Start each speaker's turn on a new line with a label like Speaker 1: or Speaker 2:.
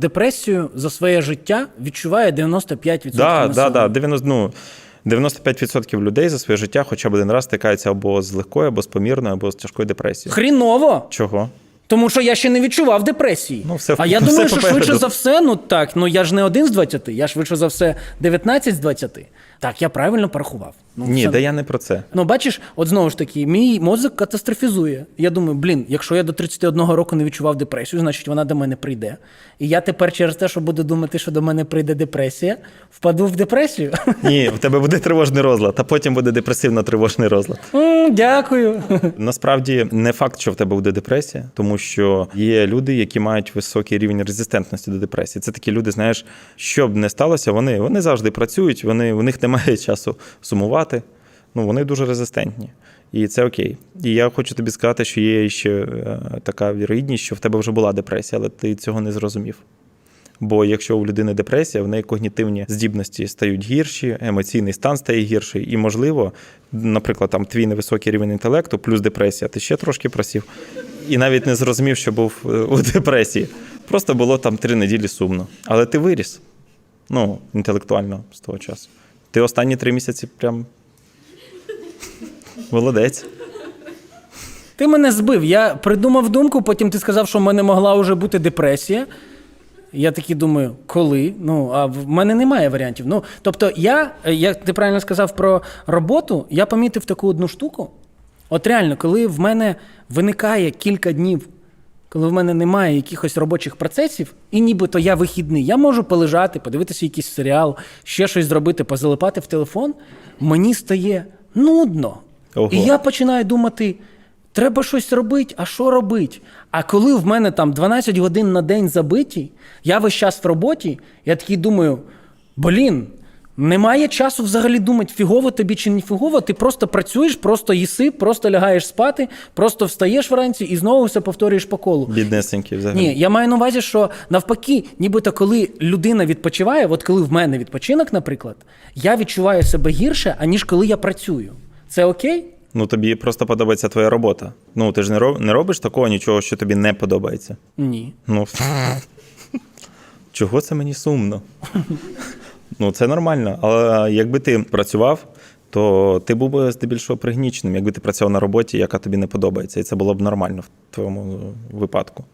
Speaker 1: Депресію за своє життя відчуває 95%
Speaker 2: Да, да, да, 90, ну, 95% людей за своє життя хоча б один раз стикаються або з легкою, або з помірною, або з тяжкою депресією.
Speaker 1: Хріново.
Speaker 2: Чого?
Speaker 1: Тому що я ще не відчував депресії.
Speaker 2: Ну, все-
Speaker 1: а я
Speaker 2: все
Speaker 1: думаю, що
Speaker 2: попереду.
Speaker 1: швидше за все, ну так, ну я ж не один з 20, я швидше за все 19 з 20. Так, я правильно порахував. Ну,
Speaker 2: Ні,
Speaker 1: все-
Speaker 2: да я не про це.
Speaker 1: Ну, бачиш, от знову ж таки, мій мозок катастрофізує. Я думаю, блін, якщо я до 31 року не відчував депресію, значить вона до мене прийде. І я тепер через те, що буду думати, що до мене прийде депресія, впаду в депресію.
Speaker 2: Ні, в тебе буде тривожний розлад, а потім буде депресивно-тривожний розлад.
Speaker 1: М, Дякую.
Speaker 2: Насправді не факт, що в тебе буде депресія, тому що є люди, які мають високий рівень резистентності до депресії. Це такі люди, знаєш, що б не сталося, вони, вони завжди працюють, вони, у них немає часу сумувати. Ну, вони дуже резистентні. І це окей. І я хочу тобі сказати, що є ще е, така вірогідність, що в тебе вже була депресія, але ти цього не зрозумів. Бо якщо у людини депресія, в неї когнітивні здібності стають гірші, емоційний стан стає гірший, і, можливо, наприклад, там твій невисокий рівень інтелекту плюс депресія, ти ще трошки просів, і навіть не зрозумів, що був е, у депресії. Просто було там три неділі сумно. Але ти виріс. Ну, інтелектуально з того часу. Ти останні три місяці прям молодець.
Speaker 1: Ти мене збив. Я придумав думку, потім ти сказав, що в мене могла вже бути депресія. Я такий думаю, коли? Ну, а в мене немає варіантів. Ну, тобто, я, як ти правильно сказав про роботу, я помітив таку одну штуку. От реально, коли в мене виникає кілька днів, коли в мене немає якихось робочих процесів, і нібито я вихідний, я можу полежати, подивитися якийсь серіал, ще щось зробити, позалипати в телефон, мені стає нудно.
Speaker 2: Ого.
Speaker 1: І я починаю думати, треба щось робити, а що робити? А коли в мене там 12 годин на день забиті, я весь час в роботі, я такий думаю: блін, немає часу взагалі думати, фігово тобі чи не фігово, ти просто працюєш, просто їси, просто лягаєш спати, просто встаєш вранці і знову все повторюєш по колу.
Speaker 2: Біднесенький взагалі.
Speaker 1: Ні, я маю на увазі, що навпаки, нібито коли людина відпочиває, от коли в мене відпочинок, наприклад, я відчуваю себе гірше, аніж коли я працюю. Це окей?
Speaker 2: Ну, тобі просто подобається твоя робота. Ну, ти ж не роб- не робиш такого нічого, що тобі не подобається.
Speaker 1: Ні.
Speaker 2: Ну, чого це мені сумно? Ну, це нормально. Але якби ти працював, то ти був би здебільшого пригніченим, якби ти працював на роботі, яка тобі не подобається. І це було б нормально в твоєму випадку.